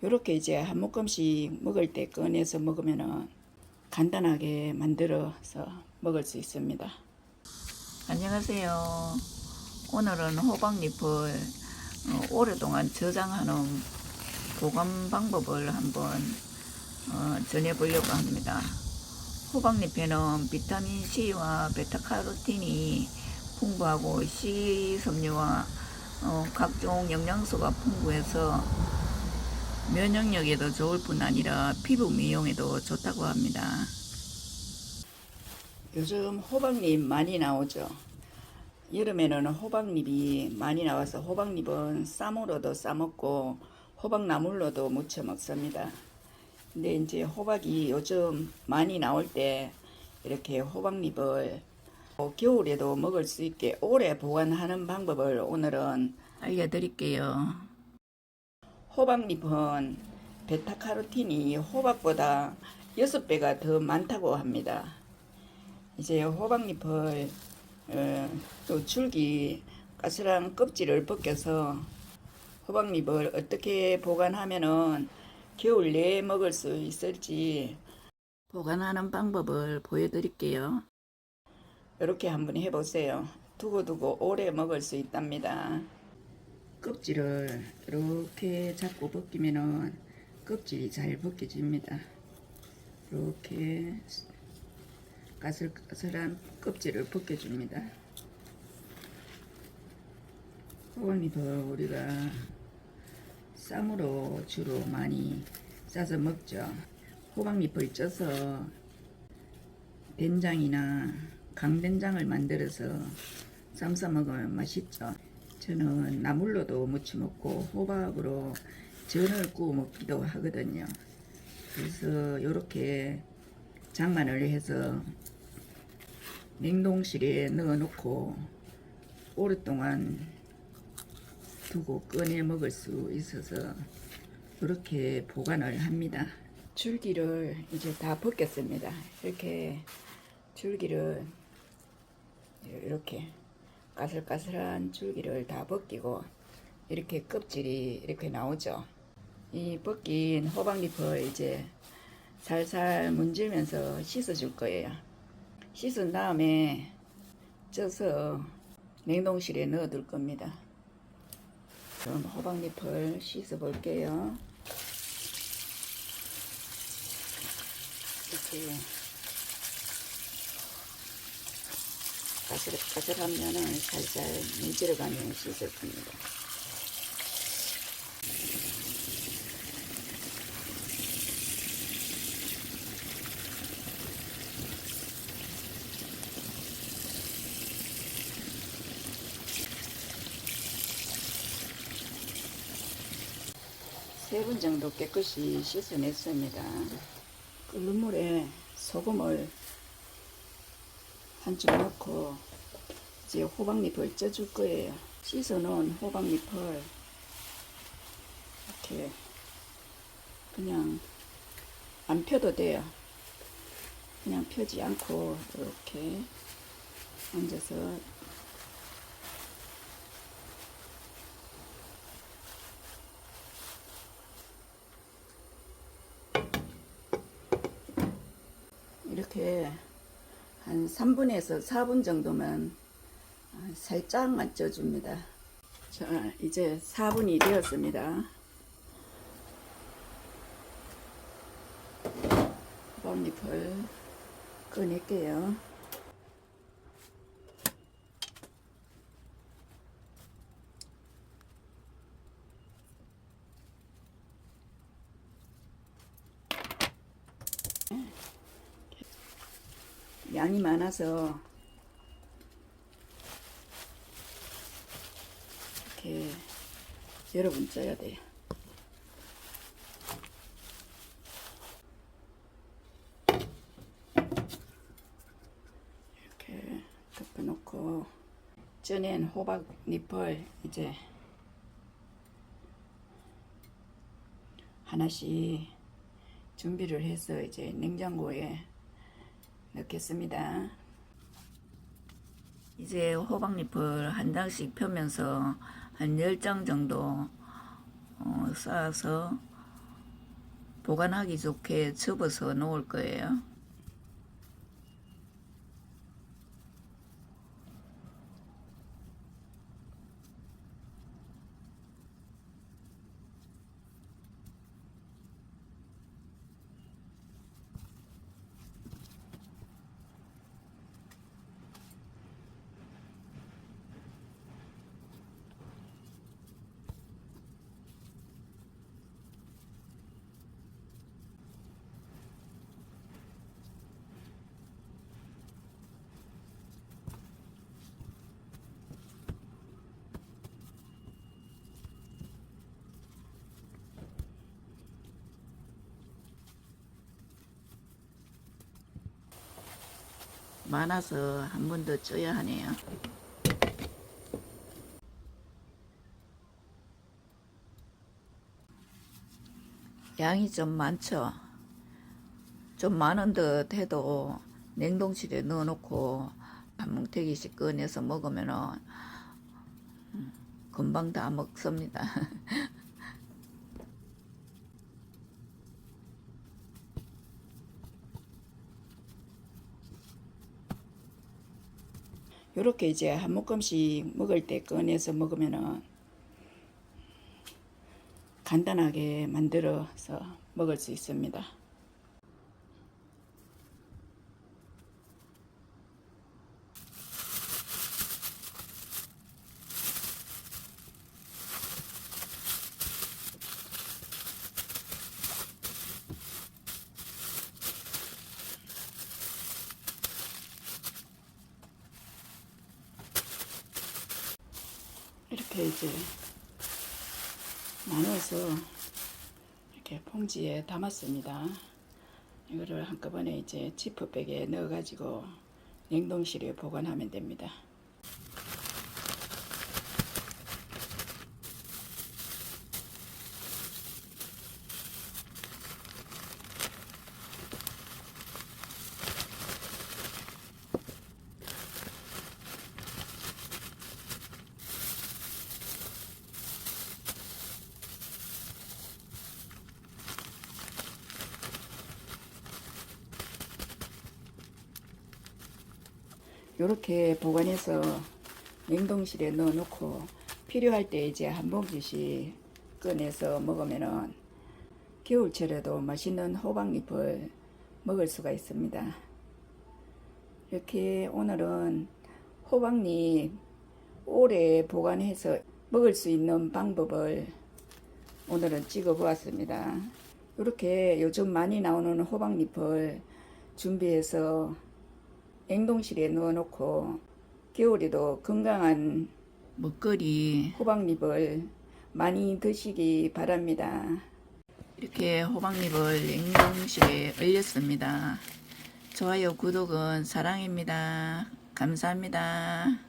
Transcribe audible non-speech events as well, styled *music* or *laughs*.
요렇게 이제 한 모금씩 먹을 때 꺼내서 먹으면은 간단하게 만들어서 먹을 수 있습니다. 안녕하세요. 오늘은 호박잎을 어, 오랫동안 저장하는 보관 방법을 한번 어, 전해보려고 합니다. 호박잎에는 비타민 C와 베타카로틴이 풍부하고 식이섬유와 어, 각종 영양소가 풍부해서 면역력에도 좋을 뿐 아니라 피부 미용에도 좋다고 합니다. 요즘 호박잎 많이 나오죠. 여름에는 호박잎이 많이 나와서 호박잎은 쌈으로도 싸먹고 호박나물로도 무쳐 먹습니다. 근데 이제 호박이 요즘 많이 나올 때 이렇게 호박잎을 겨울에도 먹을 수 있게 오래 보관하는 방법을 오늘은 알려드릴게요. 호박잎은 베타카로틴이 호박보다 6배가 더 많다고 합니다. 이제 호박잎을 어, 또 줄기 까슬한 껍질을 벗겨서 호박잎을 어떻게 보관하면은 겨울 내에 먹을 수 있을지 보관하는 방법을 보여드릴게요. 이렇게 한번 해보세요. 두고두고 오래 먹을 수 있답니다. 껍질을 이렇게 잡고 벗기면은 껍질이 잘 벗겨집니다. 이렇게 까슬까슬한 껍질을 벗겨줍니다. 호박잎을 우리가 쌈으로 주로 많이 싸서 먹죠. 호박잎을 쪄서 된장이나 강된장을 만들어서 쌈싸 먹으면 맛있죠. 저는 나물로도 무쳐 먹고 호박으로 전을 구워 먹기도 하거든요. 그래서 이렇게 장만을 해서 냉동실에 넣어 놓고 오랫동안 두고 꺼내 먹을 수 있어서 그렇게 보관을 합니다. 줄기를 이제 다 벗겼습니다. 이렇게 줄기를 이렇게 까슬까슬한 줄기를 다 벗기고 이렇게 껍질이 이렇게 나오죠. 이 벗긴 호박잎을 이제 살살 문지면서 씻어줄 거예요. 씻은 다음에 쪄서 냉동실에 넣어둘 겁니다. 그럼 호박잎을 씻어 볼게요. 이렇게 까슬까슬하면은 살살 문지러가며 씻을 겁니다. 세 분 정도 깨끗이 씻어냈습니다. 끓는 물에 소금을 한줌 넣고 이제 호박잎을 쪄줄 거예요. 씻어놓은 호박잎을 이렇게 그냥 안 펴도 돼요. 그냥 펴지 않고 이렇게 앉아서 이렇게 한 3분에서 4분 정도만 살짝만 쪄줍니다. 자, 이제 4분이 되었습니다. 호박잎을 꺼낼게요. 양이 많아서 이렇게 여러 분 쪄야 돼요. 이렇게 덮어놓고 쪄낸 호박 잎을 이제 하나씩 준비를 해서 이제 냉장고에 넣겠습니다. 이제 호박잎을 한 장씩 펴면서 한 10장 정도 어, 쌓아서 보관하기 좋게 접어서 놓을 거예요. 많아서 한 번 더 쪄야 하네요. 양이 좀 많죠. 좀 많은 듯 해도 냉동실에 넣어놓고 한 뭉태기씩 꺼내서 먹으면은 음, 금방 다 먹습니다. *laughs* 요렇게 이제 한 모금씩 먹을 때 꺼내서 먹으면은 간단하게 만들어서 먹을 수 있습니다. 이렇게 이제 나눠서 이렇게 봉지에 담았습니다. 이거를 한꺼번에 이제 지퍼백에 넣어가지고 냉동실에 보관하면 됩니다. 이렇게 보관해서 냉동실에 넣어 놓고 필요할 때 이제 한 봉지씩 꺼내서 먹으면은 겨울철에도 맛있는 호박잎을 먹을 수가 있습니다. 이렇게 오늘은 호박잎 오래 보관해서 먹을 수 있는 방법을 오늘은 찍어 보았습니다. 이렇게 요즘 많이 나오는 호박잎을 준비해서 냉동실에 넣어놓고 겨울에도 건강한 먹거리 호박잎을 많이 드시기 바랍니다. 이렇게 호박잎을 냉동실에 얼렸습니다. 좋아요, 구독은 사랑입니다. 감사합니다.